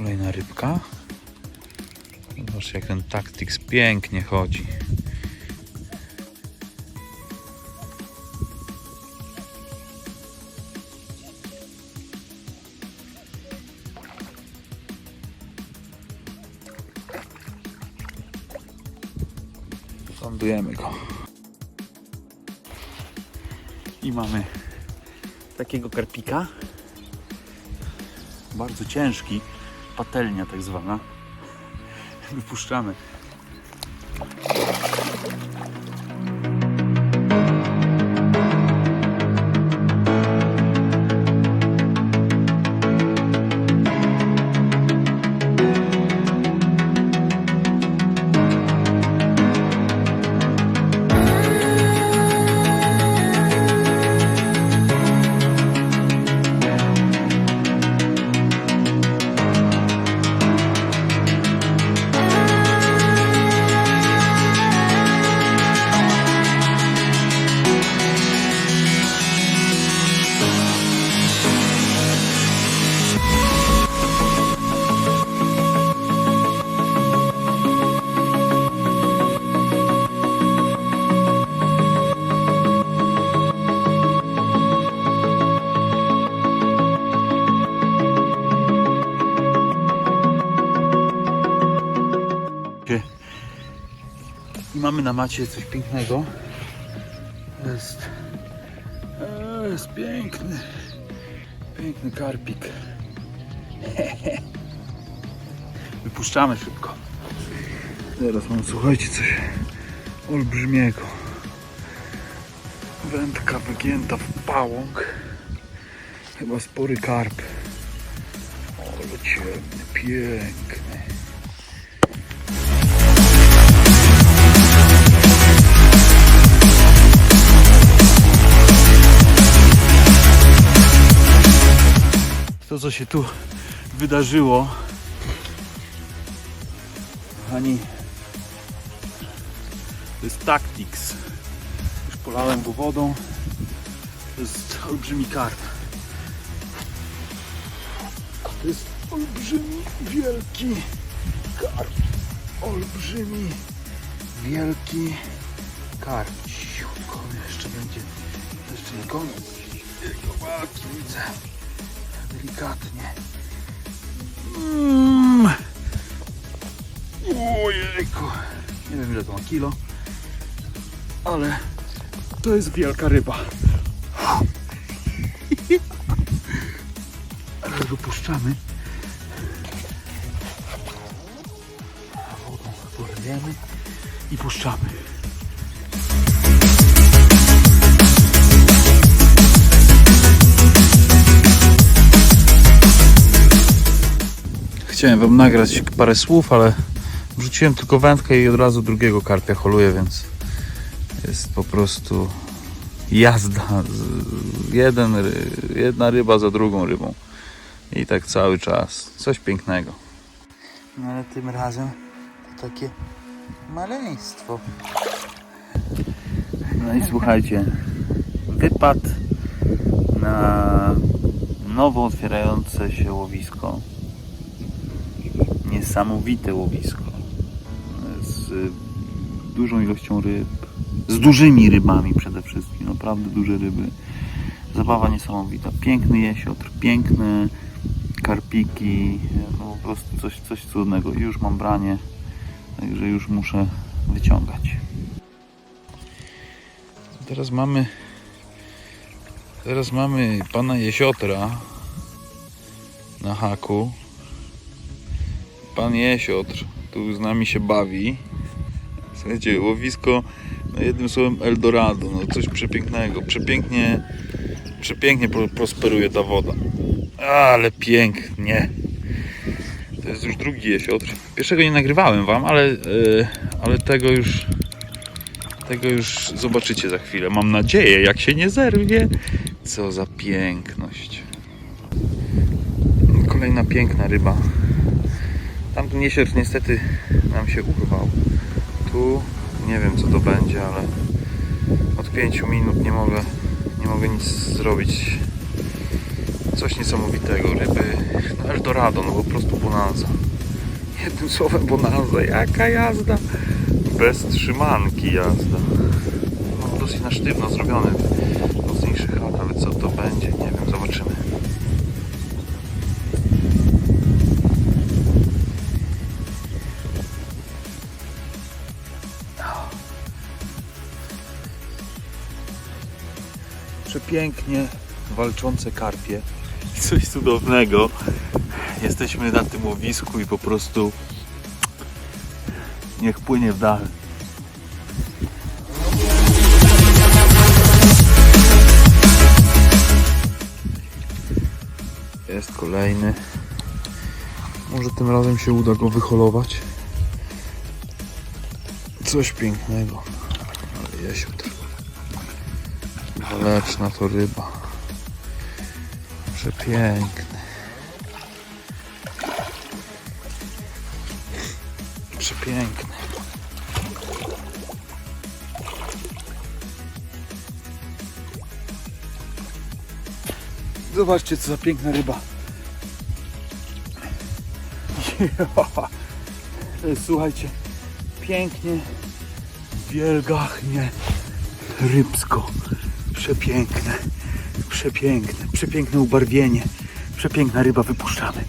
Kolejna rybka. Zobacz jak ten Tactics pięknie chodzi. Lądujemy go. I mamy takiego karpika. Bardzo ciężki. Patelnia tak zwana. Wypuszczamy. I mamy na macie coś pięknego. Jest, e, jest piękny, piękny karpik. Wypuszczamy szybko. Teraz mam, słuchajcie, coś olbrzymiego. Wędka wygięta w pałąk. Chyba spory karp. Ale ciemny, piękny. Co się tu wydarzyło. Kochani To jest Tactics. Już polałem go wodą. To jest olbrzymi karp To jest olbrzymi, wielki karp Olbrzymi, wielki karp Ciutko jeszcze będzie Jeszcze nie koniec. Walki widzę delikatnie. Mm. Ojejku. Nie wiem ile to ma kilo, ale to jest wielka ryba. Ale go puszczamy. Wodą polejemy i puszczamy. Chciałem wam nagrać parę słów, ale wrzuciłem tylko wędkę i od razu drugiego karpia holuję, więc jest po prostu jazda. Jeden, jedna ryba za drugą rybą. I tak cały czas. Coś pięknego. No ale tym razem to takie maleństwo. No i słuchajcie, wypad na nowo otwierające się łowisko niesamowite łowisko z dużą ilością ryb, z dużymi rybami przede wszystkim, naprawdę duże ryby. Zabawa niesamowita, piękny jesiotr, piękne karpiki, no po prostu coś, coś cudnego. I już mam branie, także już muszę wyciągać. Teraz mamy teraz mamy pana jesiotra na haku pan Jesiotr tu z nami się bawi. Słuchajcie, łowisko, no jednym słowem Eldorado, no coś przepięknego, przepięknie, przepięknie pro- prosperuje ta woda. Ale pięknie. To jest już drugi jesiotr. Pierwszego nie nagrywałem wam, ale, e, ale tego już tego już zobaczycie za chwilę. Mam nadzieję, jak się nie zerwie. Co za piękność. Kolejna piękna ryba. Jesior niestety nam się urwał. Tu nie wiem co to będzie, ale od 5 minut nie mogę, nie mogę nic zrobić. Coś niesamowitego. Ryby, no Eldorado, no po prostu bonanza. Jednym słowem bonanza, jaka jazda? Bez trzymanki jazda. No, dosyć na sztywno zrobiony. Mocniejszy chat, ale co to będzie? Nie wiem, Przepięknie walczące karpie. Coś cudownego. Jesteśmy na tym łowisku i po prostu niech płynie w dal. Jest kolejny. Może tym razem się uda go wyholować. Coś pięknego. Ale jesiotr. Waleczna to ryba. Przepiękny. Przepiękny. Zobaczcie, co za piękna ryba. Słuchajcie, pięknie, wielgachnie, rybsko. Przepiękne, przepiękne, przepiękne ubarwienie. Przepiękna ryba, wypuszczamy.